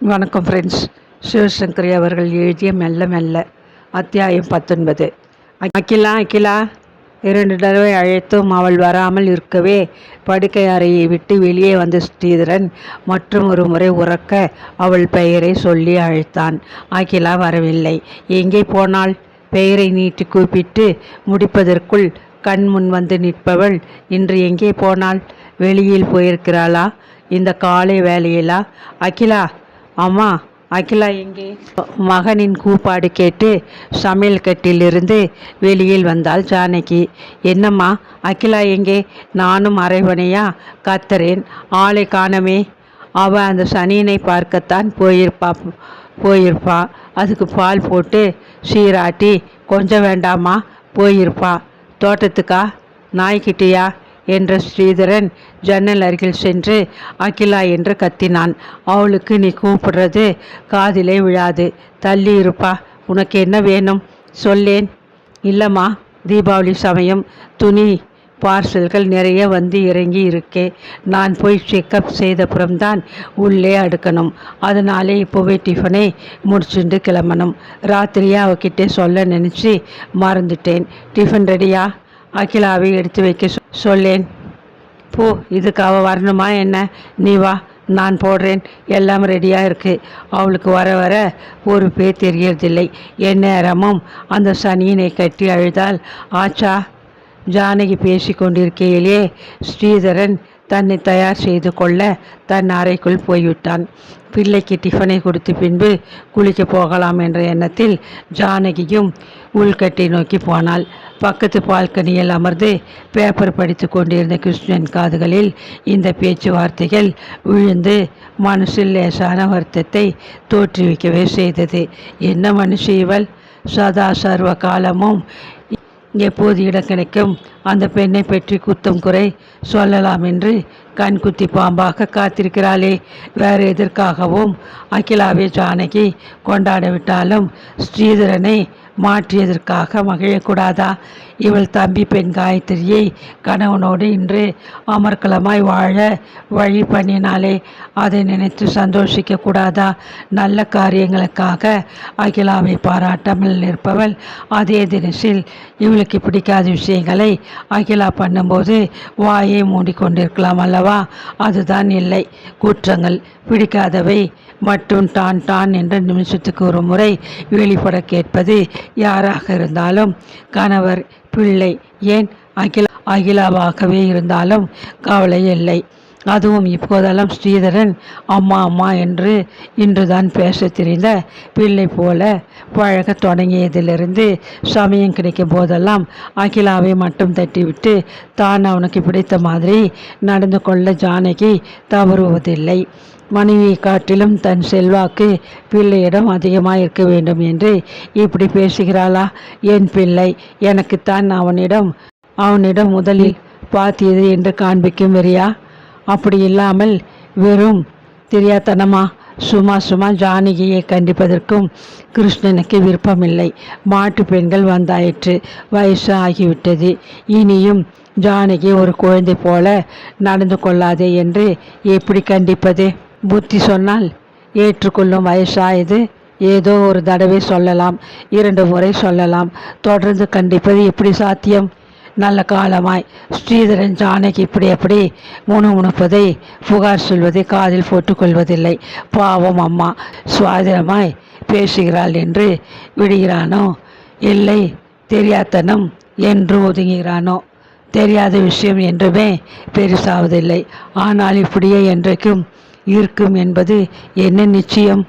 வணக்கம் ஃப்ரெண்ட்ஸ் சிவசங்கரி அவர்கள் எழுதிய மெல்ல மெல்ல அத்தியாயம் பத்தொன்பது. அகிலா அகிலா இரண்டு தடவை அழைத்தும் அவள் வராமல் இருக்கவே படுக்கை அறையை விட்டு வெளியே வந்த ஸ்ரீதரன் மற்றும் ஒரு முறை உறக்க அவள் பெயரை சொல்லி அழைத்தான். அகிலா வரவில்லை. எங்கே போனாள்? பெயரை நீட்டி கூப்பிட்டு முடிப்பதற்குள் கண் முன் வந்து நிற்பவள் இன்று எங்கே போனாள்? வெளியில் போயிருக்கிறாளா? இந்த காலை வேலையிலா அகிலா அம்மா அகிலா எங்கே? மகனின் கூப்பாடு கேட்டு சமையல் கட்டிலிருந்து வெளியில் வந்தாள் ஜானகி. என்னம்மா அகிலா எங்கே? நானும் அரைவனையா கத்தரேன் ஆளை காணமே. அவ அந்த சனியனை பார்க்கத்தான் போயிருப்பா போயிருப்பா. அதுக்கு பால் போட்டு சீராட்டி கொஞ்சம் வேண்டாமா போயிருப்பா. தோட்டத்துக்கா? நாய்க்கிட்டியா என்ற ஸ்ரீதரன் ஜன்னல் அருகில் சென்று அகிலா என்று கத்தினான். அவளுக்கு நீ கூப்பிடுறது காதிலே விழாது. தள்ளி இருப்பா உனக்கு என்ன வேணும்? சொல்லேன். இல்லைம்மா. தீபாவளி சமயம் துணி பார்சல்கள் நிறைய வந்து இறங்கி இருக்கே. நான் போய் செக்கப் செய்தப்புறம்தான் உள்ளே அடுக்கணும். அதனாலே இப்போவே டிஃபனை முடிச்சுட்டு கிளம்பணும். ராத்திரியே அவகிட்டே சொல்ல நினச்சி மறந்துட்டேன். டிஃபன் ரெடியா? அகிலாவை எடுத்து வைக்க சொ- சொல்லேன். போ இதுக்கு அவள் வரணுமா என்ன? நீ வா நான் போடுறேன். எல்லாம் ரெடியாக இருக்குது அவளுக்கு வர வர ஒரு பேர் தெரியறதில்லை. எந்நேரமும் அந்த சனியினை கட்டி அழுதால் ஆச்சா ஜானகி பேசி கொண்டிருக்கையிலே ஸ்ரீதரன் தன்னை தயார் செய்து கொள்ள தன் அறைக்குள் போய்விட்டான். பிள்ளைக்கு டிஃபனை கொடுத்து பின்பு குளிக்க போகலாம் என்ற எண்ணத்தில் ஜானகியும் உள்கட்டை நோக்கி போனாள். பக்கத்து பால்கனியில் அமர்ந்து பேப்பர் படித்து கொண்டிருந்த கிருஷ்ணன் காதுகளில் இந்த பேச்சுவார்த்தைகள் விழுந்து மனசில் லேசான வருத்தத்தை தோற்றுவிக்கவே செய்தது. என்ன மனுஷி இவள்? சதா சர்வ காலமும் எப்போது இடம் கிடைக்கும் அந்த பெண்ணை பற்றி குத்தம் குறை சொல்லலாம் என்று கண் குத்தி பாம்பாக காத்திருக்கிறாளே. வேறு எதற்காகவும் அகிலாவை ஜானகி கொண்டாட விட்டாலும் ஸ்ரீதரனை மாற்றியதற்காக மகிழக்கூடாதா இவள் தம்பி பெண் காயத்ரியை கணவனோடு இன்று அமர்க்கலமாய் வாழ வழி பண்ணினாலே அதை நினைத்து சந்தோஷிக்க கூடாதா? நல்ல காரியங்களுக்காக அகிலாவை பாராட்டாமல் நிற்பவள் அதே தினசில் இவளுக்கு பிடிக்காத விஷயங்களை அகிலா பண்ணும்போது வாயை மூடிக்கொண்டிருக்கலாம் அல்லவா? அதுதான் இல்லை. குற்றங்கள் பிடிக்காதவை மட்டும் டான் டான் என்ற நிமிஷத்துக்கு ஒரு முறை வெளிப்பட கேட்பது யாராக இருந்தாலும் கணவர் பிள்ளை. ஏன்? அகில அகிலாவாகவே இருந்தாலும் கவலை இல்லை. அதுவும் இப்போதெல்லாம் ஸ்ரீதரன் அம்மா அம்மா என்று இன்றுதான் பேசத் தெரிந்த பிள்ளை போல பழகத் தொடங்கியதிலிருந்து சமயம் கிடைக்கும் போதெல்லாம் அகிலாவை மட்டும் தட்டிவிட்டு தான் அவனுக்கு பிடித்த மாதிரி நடந்து கொள்ள ஜானகி தவறுவதில்லை. மனைவியை காட்டிலும் தன் செல்வாக்கு பிள்ளையிடம் அதிகமாக இருக்க வேண்டும் என்று இப்படி பேசுகிறாளா? என் பிள்ளை எனக்குத்தான் அவனிடம் அவனிடம் முதலில் பார்த்தியது என்று காண்பிக்கும் வெறியா? அப்படி இல்லாமல் வெறும் தெரியாதனமா சும்மா சும்மா ஜானகியை கண்டிப்பதற்கும் கிருஷ்ணனுக்கு விருப்பமில்லை. மாட்டு பெண்கள் வந்தாயிற்று. வயசு ஆகிவிட்டது. இனியும் ஜானகி ஒரு குழந்தை போல நடந்து கொள்ளாதே என்று எப்படி கண்டிப்பது? புத்தி சொன்னால் ஏற்றுக்கொள்ளும் வயசாயது. ஏதோ ஒரு தடவை சொல்லலாம். இரண்டு முறை சொல்லலாம். தொடர்ந்து கண்டிப்பது எப்படி சாத்தியம்? நல்ல காலமாய். ஸ்ரீதரன் ஜானகி இப்படி அப்படி முணுமுணுப்பதை புகார் சொல்வதை காதில் போட்டுக்கொள்வதில்லை. பாவம் அம்மா சுவாதிரமாய் பேசுகிறாள் என்று விடுகிறானோ? இல்லை தெரியாத்தனம் என்று ஒதுங்குகிறானோ? தெரியாத விஷயம் என்றுமே பெருசாவதில்லை. ஆனால் இப்படியே என்றைக்கும் இருக்கும் என்பது என்ன நிச்சயம்?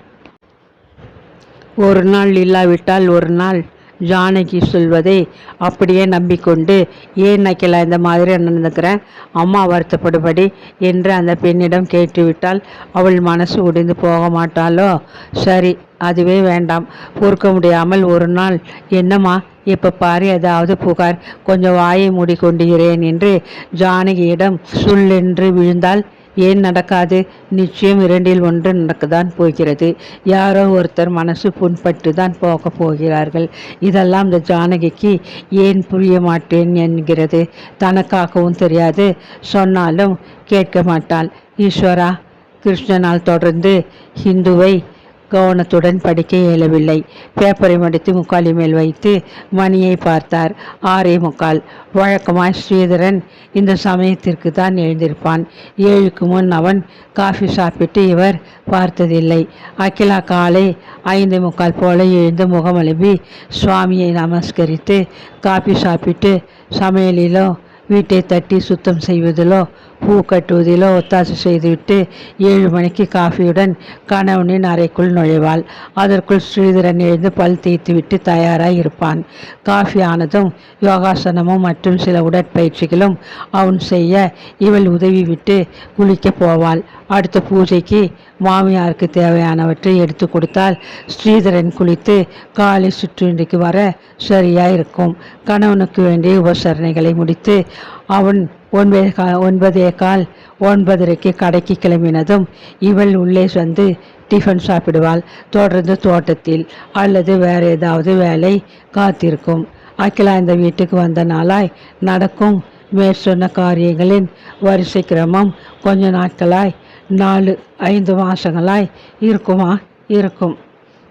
ஒரு நாள் இல்லாவிட்டால் ஒரு நாள் ஜானகி சொல்வதை அப்படியே நம்பிக்கொண்டு ஏன் நக்கிலா இந்த மாதிரி நடந்துக்கிறேன் அம்மா வருத்தப்படுபடி என்று அந்த பெண்ணிடம் கேட்டுவிட்டால் அவள் மனசு உடைந்து போக மாட்டாளோ? சரி அதுவே வேண்டாம். பொறுக்க முடியாமல் ஒரு நாள் என்னம்மா இப்போ பாரு ஏதாவது புகார் கொஞ்சம் வாயை மூடிக்கொண்டுகிறேன் என்று ஜானகியிடம் சொல்லென்று விழுந்தால் ஏன் நடக்காது? நிச்சயம் இரண்டில் ஒன்று நடக்கத்தான் போகிறது. யாரோ ஒருத்தர் மனசு புண்பட்டு தான் போக போகிறார்கள். இதெல்லாம் இந்த ஜானகிக்கு ஏன் புரிய மாட்டேன் என்கிறது. தனக்காகவும் தெரியாது. சொன்னாலும் கேட்க மாட்டாள். ஈஸ்வரா கிருஷ்ணனால் தொடர்ந்து ஹிந்துவை கவனத்துடன் படிக்க இயலவில்லை. பேப்பரை மடித்து முக்காலி மேல் வைத்து மணியை பார்த்தார். ஆறே முக்கால். வழக்கமாய் ஸ்ரீதரன் இந்த சமயத்திற்கு தான் எழுந்திருப்பான். ஏழுக்கு முன் அவன் காஃபி சாப்பிட்டு இவர் பார்த்ததில்லை. அகிலா காலை ஐந்து முக்கால் போல எழுந்து முகமலும்பி சுவாமியை நமஸ்கரித்து காஃபி சாப்பிட்டு சமையலிலோ வீட்டை தட்டி சுத்தம் செய்வதிலோ பூ கட்டுவதிலோ ஒத்தாசை செய்துவிட்டு ஏழு மணிக்கு காஃபியுடன் கணவனின் அறைக்குள் நுழைவாள். அதற்குள் ஸ்ரீதரன் எழுந்து பல் தேய்த்துவிட்டு தயாராக இருப்பான். காஃபி ஆனதும் யோகாசனமும் மற்றும் சில உடற்பயிற்சிகளும் அவன் செய்ய இவள் உதவி விட்டு குளிக்கப் போவாள். அடுத்த பூஜைக்கு மாமியாருக்கு தேவையானவற்றை எடுத்து கொடுத்தால் ஸ்ரீதரன் குளித்து காலை சுற்றுண்டிக்கு வர சரியாக இருக்கும் கணவனுக்கு வேண்டிய உபசரணைகளை முடித்து அவன் ஒன்பது கா ஒன்பதே கால் ஒன்பதரைக்கு கடைக்கு கிளம்பினதும் இவள் உள்ளே வந்து டிஃபன் சாப்பிடுவாள். தொடர்ந்து தோட்டத்தில் அல்லது வேறு ஏதாவது வேலை காத்திருக்கும். அகிலா இந்த வீட்டுக்கு வந்த நாளாய் நடக்கும் மேற்சொன்ன காரியங்களின் வரிசை கிரமம் கொஞ்ச நாட்களாய் நாலு ஐந்து மாதங்களாய் இருக்குமா? இருக்கும்.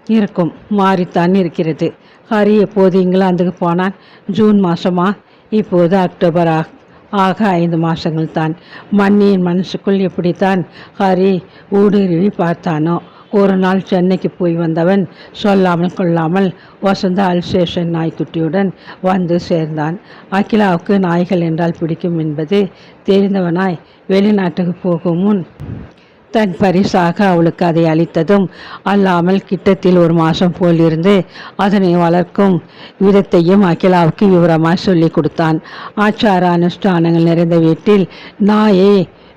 இருக்கும். மாறித்தான் இருக்கிறது. ஹரி எப்போது இங்கிலாந்துக்கு போனான்? ஜூன் மாதமா இப்போது அக்டோபர் ஆக ஐந்து மாதங்கள் தான் மண்ணியின் மனசுக்குள் எப்படித்தான் ஹரி ஊடுருவி பார்த்தானோ ஒரு நாள் சென்னைக்கு போய் வந்தவன் சொல்லாமல் கொள்ளாமல் வசந்த அல்சேஷன் நாய்க்குட்டியுடன் வந்து சேர்ந்தான். அகிலாவுக்கு நாய்கள் என்றால் பிடிக்கும் என்பது தெரிந்தவனாய் வெளிநாட்டுக்கு போகும் முன் தன் பரிசாக அவளுக்கு அதை அளித்ததும் அல்லாமல் கிட்டத்தில் ஒரு மாதம் போல் இருந்து அதனை வளர்க்கும் விதத்தையும் அகிலாவுக்கு விவரமாக சொல்லி கொடுத்தான். ஆச்சார அனுஷ்டானங்கள் நிறைந்த வீட்டில் நாயை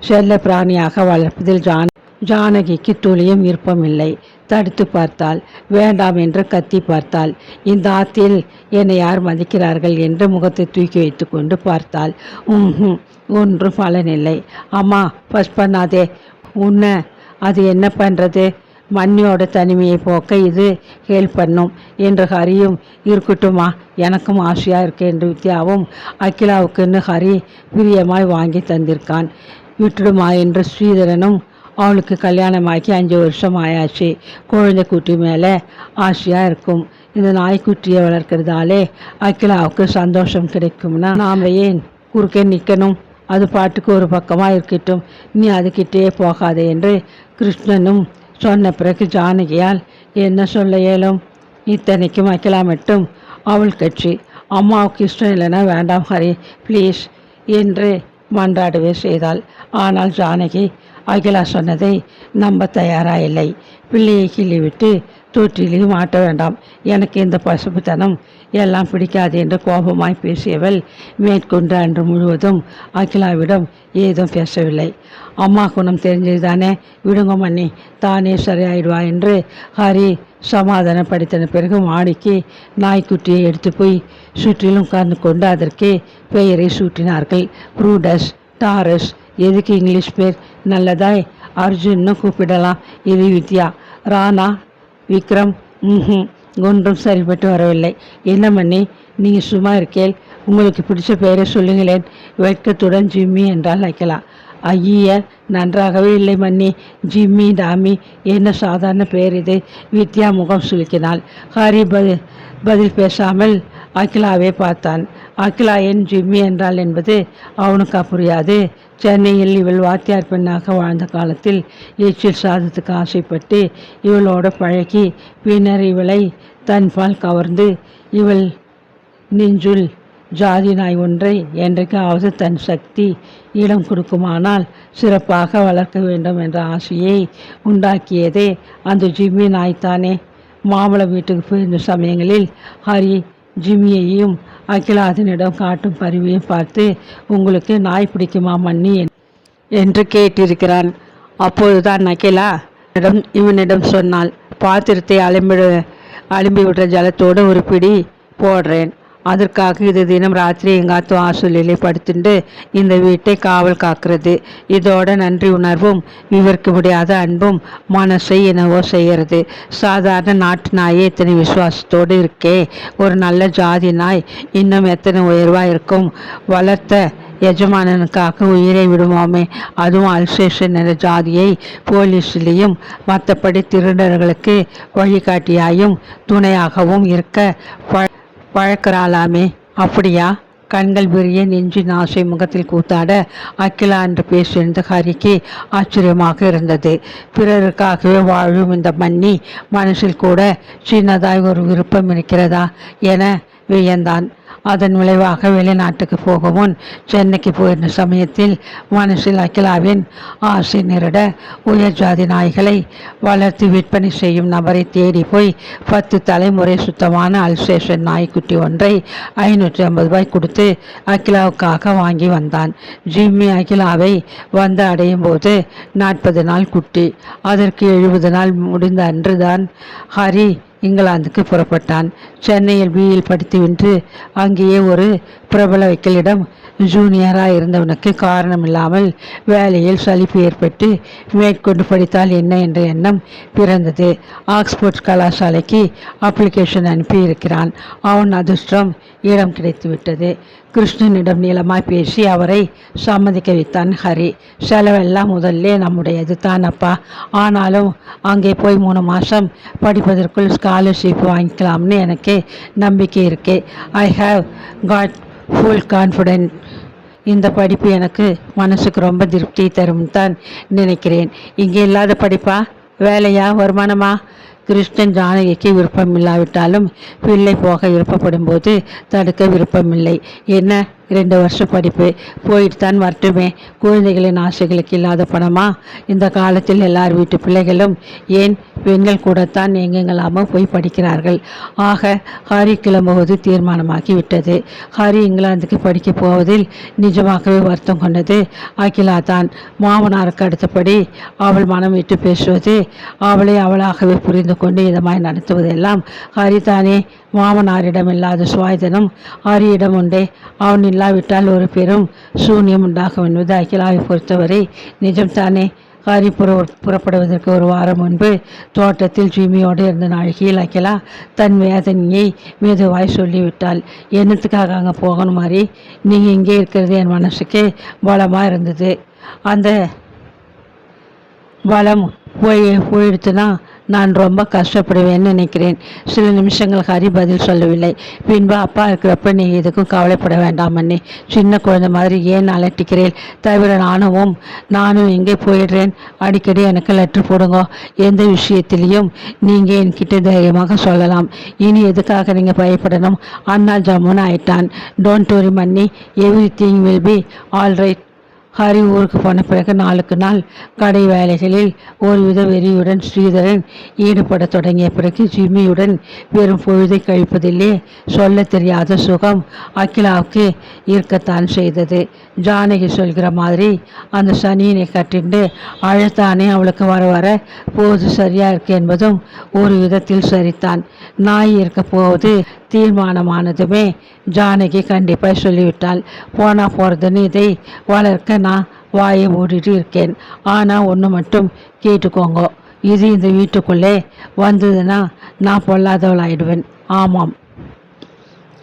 செல்ல பிராணியாக வளர்ப்பதில் ஜான் ஜானகிக்கு துளியும் விருப்பமில்லை தடுத்து பார்த்தாள். வேண்டாம் என்று கத்தி பார்த்தாள். இந்த ஆத்தில் என்னை யார் மதிக்கிறார்கள்? என்று முகத்தை தூக்கி வைத்து கொண்டு பார்த்தாள். ஒன்றும் பலனில்லை அம்மா ஃபஸ்ட் பண்ணாதே. உன்ன. அது என்ன பண்ணுறது மண்ணியோட தனிமையை போக்க இது ஹெல்ப் பண்ணும் என்று ஹரியும் இருக்கட்டுமா எனக்கும் ஆசையாக இருக்கு என்று வித்யாவும் அகிலாவுக்குன்னு ஹரி பிரியமாய் வாங்கி தந்திருக்கான். விட்டுடுமா என்று ஸ்ரீதரனும் அவளுக்கு கல்யாணமாக்கி அஞ்சு வருஷம் ஆயாச்சு. குழந்தை குட்டி மேலே ஆசையாக இருக்கும். இந்த நாய்க்குட்டியை வளர்க்கிறதாலே அகிலாவுக்கு சந்தோஷம் கிடைக்கும்னா நாம் ஏன் குறுக்கே நிற்கணும் அது பாட்டுக்கு ஒரு பக்கமாக இருக்கட்டும். நீ அதுக்கிட்டே போகாதே என்று கிருஷ்ணனும் சொன்ன பிறகு ஜானகியால் என்ன சொல்ல இயலும் இத்தனைக்கும் அகிலா மட்டும் அவள் கட்சி. அம்மாவுக்கு இஷ்டம் இல்லைன்னா வேண்டாம் ஹரி ப்ளீஸ் என்று மன்றாடவே செய்தாள். ஆனால் ஜானகி அகிலா சொன்னதை நம்ப தயாராக இல்லை. பிள்ளையை கிள்ளிவிட்டு தொற்றிலையும் மாட்ட வேண்டாம். எனக்கு இந்த பசுப்புத்தனம் எல்லாம் பிடிக்காது என்று கோபமாய் பேசியவள் மேற்கொண்டு அன்று முழுவதும் அகிலாவிடம் ஏதும் பேசவில்லை. அம்மா குணம் தெரிஞ்சதுதானே? விடுங்க மண்ணி தானே சரியாயிடுவா என்று ஹரி சமாதானப்படுத்தின பிறகு மாடிக்கு நாய்க்குட்டியை எடுத்து போய் சுற்றிலும் உட்கார்ந்து கொண்டு அதற்கு பெயரை சூட்டினார்கள். ப்ரூடஸ் டாரஸ் எதுக்கு இங்கிலீஷ் பேர்? நல்லதாய் அர்ஜுன்னு கூப்பிடலாம். இது வித்யா. ராணா விக்ரம் ம் ஒன்றும் சரிப்பட்டு வரவில்லை. என்ன மண்ணி நீங்கள் சும்மா இருக்கேல் உங்களுக்கு பிடிச்ச பெயரை சொல்லுங்களேன். வெட்கத்துடன் ஜிம்மி என்றால் வைக்கலாம் ஐய நன்றாகவே இல்லை மன்னி. ஜிம்மி டாமி என்ன சாதாரண பெயர் இது? வித்யா முகம் சுலுக்கினாள் ஹரி பதில் பதில் பேசாமல் அகிலாவே பார்த்தான். அகிலா என் ஜிம்மி என்றால் என்பது அவனுக்கு புரியாது. சென்னையில் இவள் வாத்தியார் பெண்ணாக வாழ்ந்த காலத்தில் ஏச்சில் சாதத்துக்கு ஆசைப்பட்டு இவளோட பழகி பின்னர் இவளை தன்பால் கவர்ந்து இவள் நெஞ்சுள் ஜாதி நாய் ஒன்றை என்றைக்காவது தன் சக்தி இடம் கொடுக்குமானால் சிறப்பாக வளர்க்க வேண்டும் என்ற ஆசையை உண்டாக்கியதே அந்த ஜிம்மி நாய்த்தானே மாமழ வீட்டுக்கு போயிருந்த சமயங்களில் ஹரி ஜிம்மியையும் அகிலாதனிடம் காட்டும் பரிவையும் பார்த்து உங்களுக்கு நாய் பிடிக்குமா மன்னி? என்று கேட்டிருக்கிறான். அப்போதுதான் அகிலா இடம் இவனிடம் சொன்னாள் பாத்திரத்தை அலம்பிட அலும்பி விட்ட ஜலத்தோடு ஒரு பிடி போடுறேன். அதற்காக இது தினம் ராத்திரி எங்காத்து ஆசூலிலே படுத்துண்டு இந்த வீட்டை காவல் காக்கிறது. இதோட நன்றி உணர்வும் விவரிக்க முடியாத அன்பும் மனசை என்னவோ செய்கிறது. சாதாரண நாட்டு நாயே இத்தனை விசுவாசத்தோடு இருக்கே. ஒரு நல்ல ஜாதி நாய் இன்னும் எத்தனை உயர்வாக இருக்கும்? வளர்த்த எஜமானனுக்காக உயிரை விடுவோமே. அதுவும் அல்சேஷன் என்ற ஜாதியை போலீஸ்லேயும் மற்றபடி திருடர்களுக்கு வழிகாட்டியாயும் துணையாகவும் இருக்க ப பழக்கிறாளாமே அப்படியா? கண்கள் விரிய நெஞ்சின் ஆசை முகத்தில் கூத்தாட அகிலா என்று பேசியிருந்த ஹரிக்கு ஆச்சரியமாக இருந்தது. பிறருக்காகவே வாழும் இந்த மன்னி மனசில் கூட சின்னதாய் ஒரு விருப்பம் இருக்கிறதா? என வியந்தான். அதன் விளைவாக வெளிநாட்டுக்கு போக முன் சென்னைக்கு போயிருந்த சமயத்தில் மனசில் அகிலாவின் ஆசை நேரிட உயர் ஜாதி நாய்களை வளர்த்து விற்பனை செய்யும் நபரை தேடி போய் பத்து தலைமுறை சுத்தமான அல்சேஷன் நாய்க்குட்டி ஒன்றை ஐநூற்றி ஐம்பது ரூபாய் கொடுத்து அகிலாவுக்காக வாங்கி வந்தான். ஜிம்மி அகிலாவை வந்து அடையும் போது நாற்பது நாள் குட்டி. அதற்கு எழுபது நாள் முடிந்த அன்றுதான் ஹரி இங்கிலாந்துக்கு புறப்பட்டான். சென்னையில் பியில் படித்துவிட்டு அங்கேயே ஒரு பிரபல வக்கீலிடம் ஜூனியராக இருந்தவனுக்கு காரணமில்லாமல் வேலையில் சலிப்பு ஏற்பட்டு மேற்கொண்டு படித்தால் என்ன என்ற எண்ணம் பிறந்தது. ஆக்ஸ்போர்ட் கலாசாலைக்கு அப்ளிகேஷன் அனுப்பியிருக்கிறான். அவன் அதிர்ஷ்டம் இடம் கிடைத்துவிட்டது. கிருஷ்ணனிடம் நீளமாய் பேசி அவரை சம்மதிக்க வைத்தான் ஹரி. செலவெல்லாம் முதல்ல நம்முடையது தான் அப்பா. ஆனாலும் அங்கே போய் மூணு மாதம் படிப்பதற்குள் ஸ்காலர்ஷிப் வாங்கிக்கலாம்னு எனக்கு நம்பிக்கை இருக்கு. I have got full confident இந்த படிப்பு எனக்கு மனசுக்கு ரொம்ப திருப்தி தரும் தான் நினைக்கிறேன். இங்கே இல்லாத படிப்பா? வேலையா? வருமானமா? கிருஷ்ணன் ஜானகிக்கு விருப்பம் இல்லாவிட்டாலும் பிள்ளை போக விருப்பப்படும் போது தடுக்க விருப்பமில்லை. என்ன? ரெண்டு வருஷம் படிப்பு. போயிட்டு தான் வரட்டுமே. குழந்தைகளின் ஆசைகளுக்கு இல்லாத பணமா? இந்த காலத்தில் எல்லார் வீட்டு பிள்ளைகளும் ஏன் பெண்கள் கூடத்தான் எங்கெங்கெல்லாமோ போய் படிக்கிறார்கள்? ஆக ஹரி கிளம்புவது தீர்மானமாகி விட்டது ஹரி இங்கிலாந்துக்கு படிக்க போவதில் நிஜமாகவே வருத்தம் கொண்டது. அகிலா தான் மாமனாருக்கு அடுத்தபடி அவள் மனம் விட்டு பேசுவது அவளை அவளாகவே புரிந்து கொண்டு இதமாய் நடத்துவதெல்லாம் ஹரி தானே மாமனாரிடம் இல்லாத சுவாயுதனம் ஹரியிடம் உண்டே. அவன் இல்லாவிட்டால் ஒரு பெரும் சூன்யம் உண்டாகும் என்பது அகிலாவை பொறுத்தவரை நிஜம்தானே. ஹரி புற புறப்படுவதற்கு ஒரு வாரம் முன்பு தோட்டத்தில் ஜிமியோடு இருந்த நாழிகையில் அகிலா தன் வேதனையை மெதுவாய் சொல்லிவிட்டாள். என்னத்துக்காக அங்கே போகணும் மாதிரி நீங்கள் இங்கே இருக்கிறது என் மனசுக்கு பலமாக இருந்தது. அந்த பலம் போய் போயிடுச்சுன்னா நான் ரொம்ப கஷ்டப்படுவேன்னு நினைக்கிறேன். சில நிமிஷங்கள் ஹரி பதில் சொல்லவில்லை. பின்பு அப்பா இருக்கிறப்ப நீ எதுக்கும் கவலைப்பட வேண்டாம் அண்ணே. சின்ன குழந்தை மாதிரி ஏன் அலட்டிக்கிறேன் தவிர நானும் நானும் எங்கே போயிடுறேன்? அடிக்கடி எனக்கு லெட்ரு போடுங்க. எந்த விஷயத்திலையும் நீங்கள் என்கிட்ட தைரியமாக சொல்லலாம். இனி எதுக்காக நீங்கள் பயப்படணும்? அண்ணா ஜம்முன்னு ஆயிட்டான் டோன்ட் வரி மன்னி. Everything will be all right Hari ஊருக்கு போன பிறகு நாளுக்கு நாள் கடை வேலைகளில் ஒருவித வெறியுடன் ஸ்ரீதரன் ஈடுபட தொடங்கிய பிறகு ஜிம்மியுடன் வெறும் பொழுதை கழிப்பதில்லே சொல்ல தெரியாத சுகம் அகிலாவுக்கு இருக்கத்தான் செய்தது. ஜானகி சொல்கிற மாதிரி அந்த சனியினை கட்டிண்டு அழைத்தானே அவளுக்கு வர வர போது சரியா இருக்கு என்பதும் ஒரு விதத்தில் சரித்தான். நாய் இருக்க போவது தீர்மானமானதுமே ஜானகி கண்டிப்பாக சொல்லிவிட்டாள். போனால் போகிறதுன்னு இதை வளர்க்க நான் வாயை மூடிட்டு இருக்கேன். ஆனால் ஒன்று மட்டும் கேட்டுக்கோங்க. இது இந்த வீட்டுக்குள்ளே வந்ததுன்னா நான் பொல்லாதவளாயிடுவேன். ஆமாம்.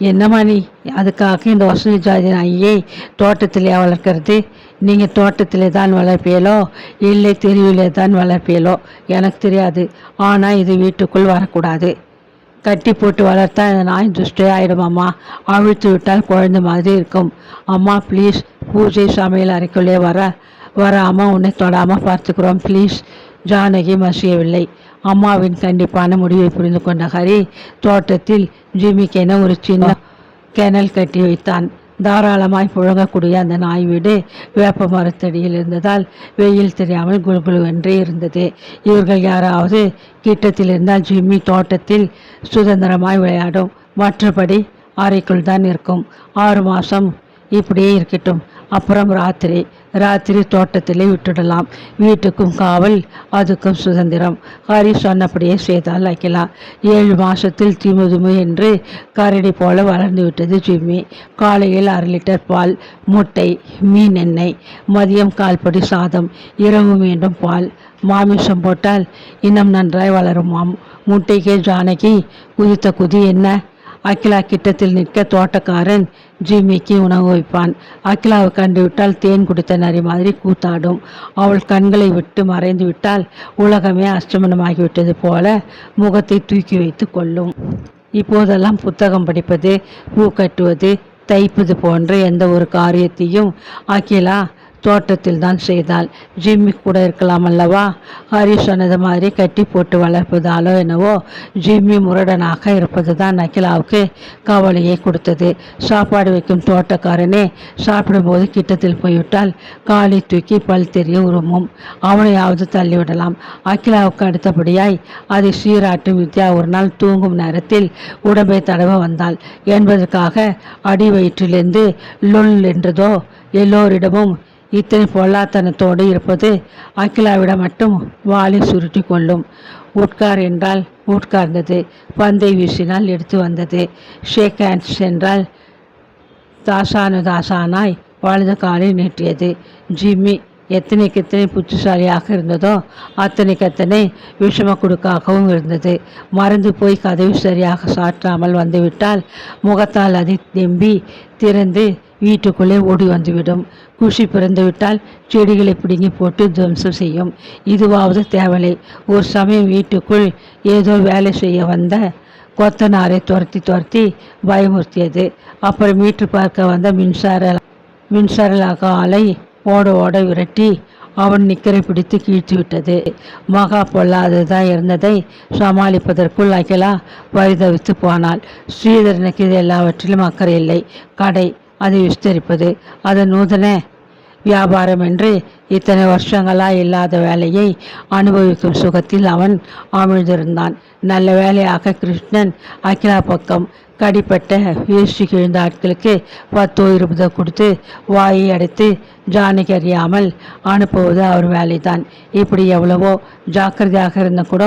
என்னம்மா நீ அதுக்காக இந்த வசதி ஜாதி நாயை தோட்டத்திலே வளர்க்குறது? நீங்கள் தோட்டத்திலே தான் வளர்ப்பீங்களோ இல்லை தெருவிலே தான் வளர்ப்பீங்களோ எனக்கு தெரியாது. ஆனால் இது வீட்டுக்குள் வரக்கூடாது. கட்டி போட்டு வளர்த்தா இந்த நாய் துஷ்டே ஆயிடும் அம்மா. அவிழ்த்து விட்டால் குழந்தை மாதிரி இருக்கும். அம்மா ப்ளீஸ் பூஜை சமையல் அறைக்குள்ளே வர. வர அம்மா உன்னை தொடாமல் பார்த்துக்கிறோம் ப்ளீஸ் ஜானகி மசியவில்லை. அம்மாவின் கண்டிப்பான முடிவை புரிந்து கொண்ட ஹரி தோட்டத்தில் ஜிமிக்கென ஒரு சின்ன கிணல் கட்டி வைத்தான். தாராளமாய் புழங்கக்கூடிய அந்த நாய் வீடு வேப்ப மரத்தடியில் இருந்ததால் வெயில் தெரியாமல் குழுகுழுவென்றே இருந்தது. இவர்கள் யாராவது கிட்டத்தில் இருந்தால் ஜிம்மி தோட்டத்தில் சுதந்திரமாய் விளையாடும். மற்றபடி அறைக்குள் தான் இருக்கும். ஆறு மாதம் இப்படியே இருக்கட்டும். அப்புறம் ராத்திரி ராத்திரி தோட்டத்திலே விட்டுடலாம். வீட்டுக்கும் காவல் அதுக்கும் சுதந்திரம். ஹரி சொன்னபடியே செய்தால் வைக்கலாம் ஏழு மாசத்தில் திமுதுமு என்று கரடி போல வளர்ந்து விட்டது ஜிம்மி. காலையில் அரை லிட்டர் பால் முட்டை மீன் எண்ணெய் மதியம் கால்படி சாதம் இரவு மீண்டும் பால். மாமிசம் போட்டால் இன்னும் நன்றாய் வளருமாம். முட்டைக்கே ஜானகி குதித்த குதி என்ன? அகிலா கிட்டத்தில் நிற்க தோட்டக்காரன் ஜிம்மிக்கு உணவு வைப்பான். அகிலாவை கண்டுவிட்டால் தேன் குடித்த நரி மாதிரி கூத்தாடும். அவள் கண்களை விட்டு மறைந்து விட்டால் உலகமே அஸ்தமனமாகிவிட்டது போல முகத்தை தூக்கி வைத்து கொள்ளும். இப்போதெல்லாம் புத்தகம் படிப்பது பூ கட்டுவது தைப்பது போன்ற எந்த ஒரு காரியத்தையும் அகிலா தோட்டத்தில் தான் செய்தாள் ஜிம்மி கூட இருக்கலாம் அல்லவா? ஹரி சொன்னது மாதிரி கட்டி போட்டு வளர்ப்பதாலோ என்னவோ ஜிம்மி முரடனாக இருப்பது தான் அகிலாவுக்கு கவலையை கொடுத்தது. சாப்பாடு வைக்கும் தோட்டக்காரனே சாப்பிடும்போது கிட்டத்தில் போய்விட்டால் காலி தூக்கி பல் தெரிய உருமும். அவனையாவது தள்ளிவிடலாம். அகிலாவுக்கு அடுத்தபடியாய் அதை சீராட்டும் வித்யா ஒரு நாள் தூங்கும் நேரத்தில் உடம்பை தடவ வந்தாள். என்பதற்காக அடி வயிற்றிலிருந்து லுல் என்றதோ எல்லோரிடமும் இத்தனை பொல்லாத்தனத்தோடு இருப்பது அகிலாவிடம் மட்டும் வாளை சுருட்டி கொள்ளும். உட்கார் என்றால் உட்கார்ந்தது. பந்தை வீசினால் எடுத்து வந்தது. ஷேக் ஹேண்ட்ஸ் என்றால் தாசானு தாசானாய் வலது காலை நீட்டியது. ஜிம்மி எத்தனைக்கு எத்தனை புத்திசாலியாக இருந்ததோ அத்தனைக்கு அத்தனை விஷம குடுக்காகவும் இருந்தது. மறந்து போய் கதவு சரியாக சாற்றாமல் வந்துவிட்டால் முகத்தால் அதை நம்பி திறந்து வீட்டுக்குள்ளே ஓடி வந்துவிடும். குஷி பிறந்துவிட்டால் செடிகளை பிடுங்கி போட்டு துவம்சம் செய்யும். இதுவாவது தேவலை. ஒரு சமயம் வீட்டுக்குள் ஏதோ வேலை செய்ய வந்த கொத்தனாரை துரத்தி துரத்தி பயமுறுத்தியது. அப்புறம் மீட்டு பார்க்க வந்த மின்சார மின்சார ஆலை ஓட ஓட விரட்டி அவன் நிக்கரை பிடித்து கீழ்த்து விட்டது. மகா பொல்லாததாக இருந்ததை சமாளிப்பதற்குள் அகிலா பரிதவித்து போனாள். ஸ்ரீதரனுக்கு இது எல்லாவற்றிலும் அக்கறை இல்லை. கடை அதை விஸ்தரிப்பது. அது நூதன வியாபாரம் என்று இத்தனை வருஷங்களாய் இல்லாத வேலையை அனுபவிக்கும் சுகத்தில் அவன் அமிழ்ந்திருந்தான் நல்ல வேலையாக கிருஷ்ணன் அகிலா பக்கம் கடிப்பட்ட வீழ்ச்சி கிழந்த ஆட்களுக்கு பத்தோ இருபதோ கொடுத்து வாயை அடைத்து ஜானகி அறியாமல் அனுப்புவது அவர் வேலைதான். இப்படி எவ்வளவோ ஜாக்கிரதையாக இருந்த கூட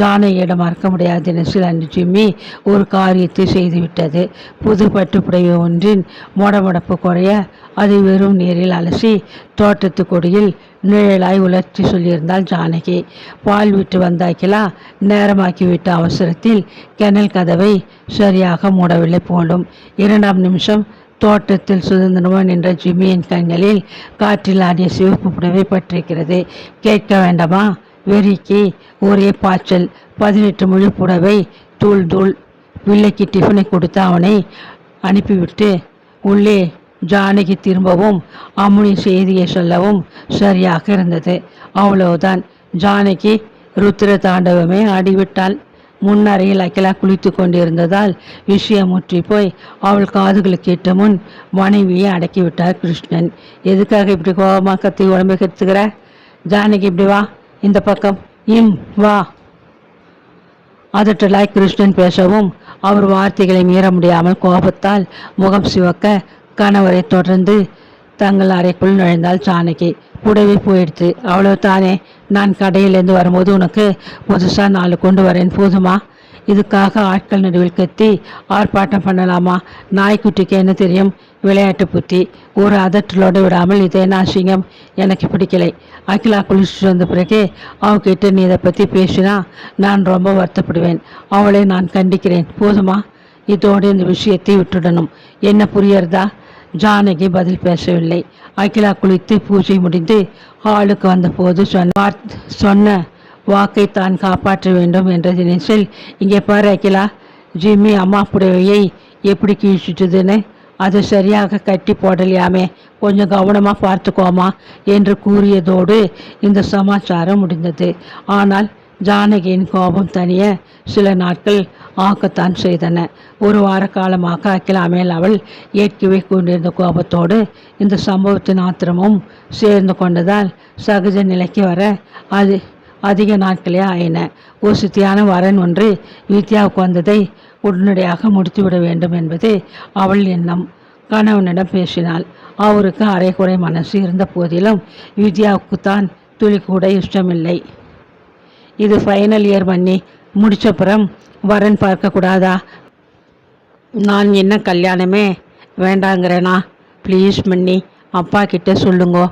ஜானகியிடம் மறக்க முடியாத நெசில் அன்று ஜிம்மி ஒரு காரியத்தை செய்துவிட்டது. புது பட்டுப்புடவை ஒன்றின் மொடமொடப்பு குறைய அதை வெறும் நீரில் அலசி தோட்டத்து கொடியில் நிழலாய் உலர்த்தி சொல்லியிருந்தாள் ஜானகி. பால் விட்டு வந்தாக்கிலா நேரமாக்கிவிட்ட அவசரத்தில் கெனல் கதவை சரியாக மூடவில்லை போலும். இரண்டாம் நிமிஷம் தோட்டத்தில் சுதந்திரமாக நின்ற ஜிம்மியின் கண்களில் காற்றில் ஆடிய சிவப்பு புடவை பற்றிருக்கிறது கேட்க வேண்டாமா? வெறிக்கு ஒரே பாய்ச்சல். பதினெட்டு முழு புடவை தூள் தூள். வில்லைக்கு டிஃபனை கொடுத்து அவனை அனுப்பிவிட்டு உள்ளே ஜானகி திரும்பவும் அம்முனி செய்தியை சொல்லவும் சரியாக இருந்தது. அவ்வளவுதான். ஜானகி ருத்திர தாண்டவமே ஆடிவிட்டாள். முன்னறையில் அகிலா குளித்து கொண்டிருந்ததால் விஷயம் முற்றி போய் அவள் காதுகளுக்கு எட்ட முன் மனைவியை அடக்கிவிட்டார் கிருஷ்ணன். எதுக்காக இப்படி கோபமாக கத்தி உடம்பு கெடுத்துக்கிற? ஜானகி இப்படி வா இந்த பக்கம். இம் வா. அதற்றலாய் கிருஷ்ணன் பேசவும் அவர் வார்த்தைகளை மீற முடியாமல் கோபத்தால் முகம் சிவக்க கணவரை தொடர்ந்து தங்கள் அறைக்குள் நுழைந்தாள் ஜானகி. புடவை போயிடுச்சு அவ்வளோ தானே நான் கடையிலேருந்து வரும்போது உனக்கு புதுசாக நாலு கொண்டு வரேன். போதுமா? இதுக்காக ஆட்கள் நடுவில் கத்தி ஆர்ப்பாட்டம் பண்ணலாமா? நாய்க்குட்டிக்கு என்ன தெரியும்? விளையாட்டு புத்தி. ஒரு அதட்டலோடு விடாமல் இதே நாசிங்கம். எனக்கு பிடிக்கலை. அகிலா குளிச்சுட்டு வந்த பிறகு அவகிட்ட நீ இதை பற்றி பேசினா நான் ரொம்ப வருத்தப்படுவேன். அவளை நான் கண்டிக்கிறேன். போதுமா? இதோடு இந்த விஷயத்தை விட்டுடணும். என்ன புரியறதா? ஜானகி பதில் பேசவில்லை. அகிலா குளித்து பூஜை முடிந்து ஹாலுக்கு வந்தபோது சொன்ன சொன்ன வாக்கை தான் காப்பாற்ற வேண்டும் என்ற நினைச்சில் இங்கே பாரு அகிலா ஜிம்மி அம்மா புடவையை எப்படி கீழ்ச்சிட்டுதுன்னு? அது சரியாக கட்டி போடலையாமே. கொஞ்சம் கவனமாக பார்த்துக்கோமா என்று கூறியதோடு இந்த சமாச்சாரம் முடிந்தது. ஆனால் ஜானகியின் கோபம் தனிய சில நாட்கள் ஆக்கத்தான் செய்தன. ஒரு வார காலமாக அக்கிலாமேல் அவள் ஏற்கவே கொண்டிருந்த கோபத்தோடு இந்த சம்பவத்தின் ஆத்திரமும் சேர்ந்து கொண்டதால் சகஜ நிலைக்கு வர அது அதிக நாட்களே ஆயின. ஒசித்தியான வரன் ஒன்று வித்யாவுக்கு வந்ததை உடனடியாக முடித்துவிட வேண்டும் என்பது அவள் எண்ணம். கணவனிடம் பேசினாள். அவருக்கு அரைகுறை மனசு இருந்த போதிலும் வித்யாவுக்குத்தான் துளி கூட இஷ்டமில்லை. இது ஃபைனல் இயர் பண்ணி முடிச்சப்புறம் வரன் பார்க்கக்கூடாதா? நான் என்ன கல்யாணமே வேண்டாங்கிறேனா? ப்ளீஸ் பண்ணி அப்பா கிட்ட சொல்லுங்கோ.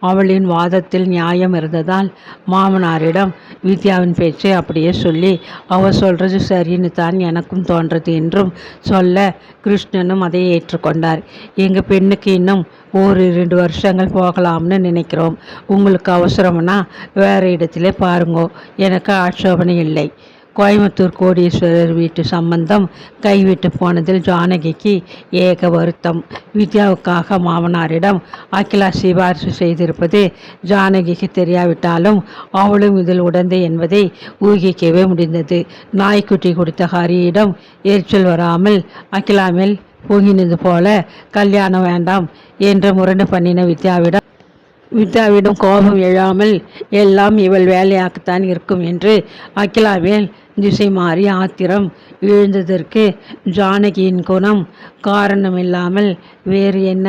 அவளின் வாதத்தில் நியாயம் இருந்ததால் மாமனாரிடம் வித்யாவின் பேச்சை அப்படியே சொல்லி அவள் சொல்கிறது சரின்னு தான் எனக்கும் தோன்றது என்றும் சொல்ல கிருஷ்ணனும் அதை ஏற்றுக்கொண்டார். எங்கள் பெண்ணுக்கு இன்னும் ஒரு ரெண்டு வருஷங்கள் போகலாம்னு நினைக்கிறோம். உங்களுக்கு அவசரம்னா வேறு இடத்துல பாருங்கோ. எனக்கு ஆட்சோபனை இல்லை. கோயம்புத்தூர் கோடீஸ்வரர் வீட்டு சம்பந்தம் கைவிட்டு போனதில் ஜானகிக்கு ஏக வருத்தம். வித்யாவுக்காக மாமனாரிடம் அகிலா சிபாரிசு செய்திருப்பது ஜானகிக்கு தெரியாவிட்டாலும் அவளும் இதில் உடந்தை என்பதை ஊகிக்கவே முடிந்தது. நாய்க்குட்டி கொடுத்த ஹரியிடம் எரிச்சல் வராமல் அகிலா மேல் பொங்கினது போல கல்யாணம் வேண்டாம் என்று முரண்டு பண்ணின வித்யாவிடம் வித்யாவிடம் கோபம் எழாமல் எல்லாம் இவள் வேலையாகத்தான் இருக்கும் என்று அகிலாவேல் திசை மாறி ஆத்திரம் எழுந்ததற்கு ஜானகியின் குணம் காரணமில்லாமல் வேறு என்ன?